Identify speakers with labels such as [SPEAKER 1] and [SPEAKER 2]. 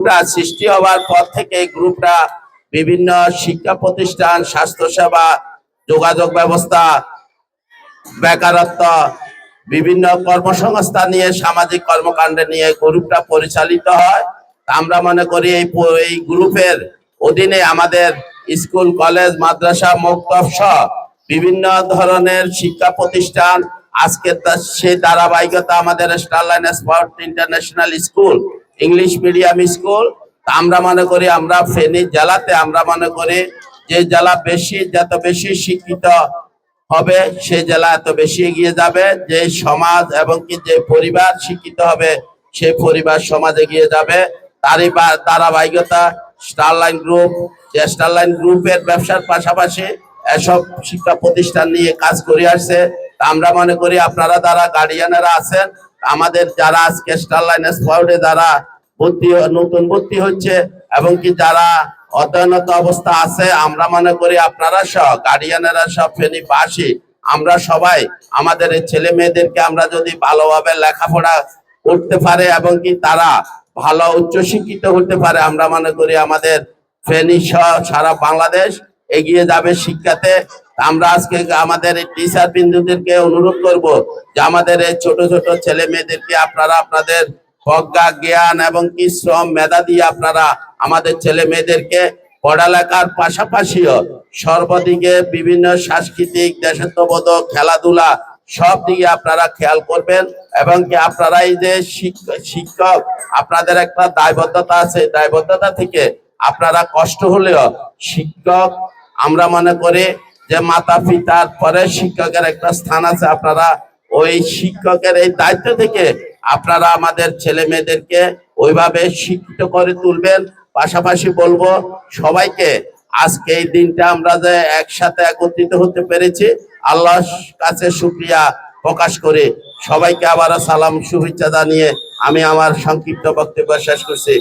[SPEAKER 1] গ্রুপটা সৃষ্টি হওয়ার পর থেকে গ্রুপটা বিভিন্ন শিক্ষা প্রতিষ্ঠান, স্বাস্থ্যসেবা, যোগাযোগ ব্যবস্থা, বেকারত্ব, বিভিন্ন কর্মসংস্থান নিয়ে, সামাজিক কর্মকাণ্ড নিয়ে গ্রুপটা পরিচালিত হয়। আমরা মনে করি এই এই গ্রুপের অধীনে আমাদের স্কুল, কলেজ, মাদ্রাসা সহ বিভিন্ন ধরনের শিক্ষা প্রতিষ্ঠান, আজকে সেই ধারাবাহিকতা আমাদের Starline Sport International School English medium school আমরা মনে করি আমরা ফেনী জেলাতে আমরা মনে করি যে জেলা বেশি, যত বেশি শিক্ষিত হবে, সে জেলা এত বেশি এগিয়ে যাবে। যে সমাজ এবং কি যে পরিবার শিক্ষিত হবে সেই পরিবার সমাজ এগিয়ে যাবে। তারই ধারাবাহিকতা স্টারলাইন গ্রুপ যে স্টারলাইন গ্রুপের ব্যবসার পাশাপাশি এসব শিক্ষা প্রতিষ্ঠান নিয়ে কাজ করে আসছে। আমরা মনে করি আপনারা যারা গার্ডিয়ানেরা আছেন, আমাদের যারা আজকে স্টারলাইন স্পাউটে যারা ভর্তি নতুন ভর্তি হচ্ছে, এবং কি যারা অধ্যয়নত অবস্থা আছে, আমরা মনে করি আপনারা সহ গার্ডিয়ানেরা সব ফেনী বাসী আমরা সবাই আমাদের ছেলে মেয়েদেরকে আমরা যদি ভালোভাবে লেখাপড়া করতে পারে এবং কি তারা ভালো উচ্চশিক্ষিত হতে পারে, আমরা মনে করি আমাদের ফেনী সহ সারা বাংলাদেশ এগিয়ে যাবে শিক্ষাতে। আমরা আজকে আমাদের টিচার বিন্দুদেরকে অনুরোধ করব যে আমাদের এই ছোট ছোট ছেলে মেয়েদেরকে আপনারা আপনাদের প্রজ্ঞা জ্ঞান এবং শ্রম মেধা দিয়ে আপনারা আমাদের ছেলে মেয়েদেরকে পড়ালেখার পাশাপাশিও সর্বদিকে বিভিন্ন সাংস্কৃতিক, দেশাত্মবোধক, খেলাধুলা সব দিকে আপনারা খেয়াল করবেন এবং কি আপনারা এই যে শিক- শিক্ষক, আপনাদের একটা দায়বদ্ধতা আছে, দায়বদ্ধতা থেকে আপনারা কষ্ট হলেও শিক্ষক, আমরা মনে করি যে মাতা পিতার পরে শিক্ষকের একটা স্থান আছে, আপনারা ওই শিক্ষকের এই দায়িত্ব থেকে আপনারা আমাদের ছেলে মেয়েদেরকে ওইভাবে শিক্ষিত করে তুলবেন। পাশাপাশি বলব, সবাইকে আজকে এই দিনটা আমরা যে একসাথে একত্রিত হতে পেরেছি, আল্লাহর কাছে শুক্রিয়া প্রকাশ করে। সবাইকে আবার সালাম, শুভেচ্ছা জানিয়ে আমি আমার সংক্ষিপ্ত বক্তব্য শেষ করছি।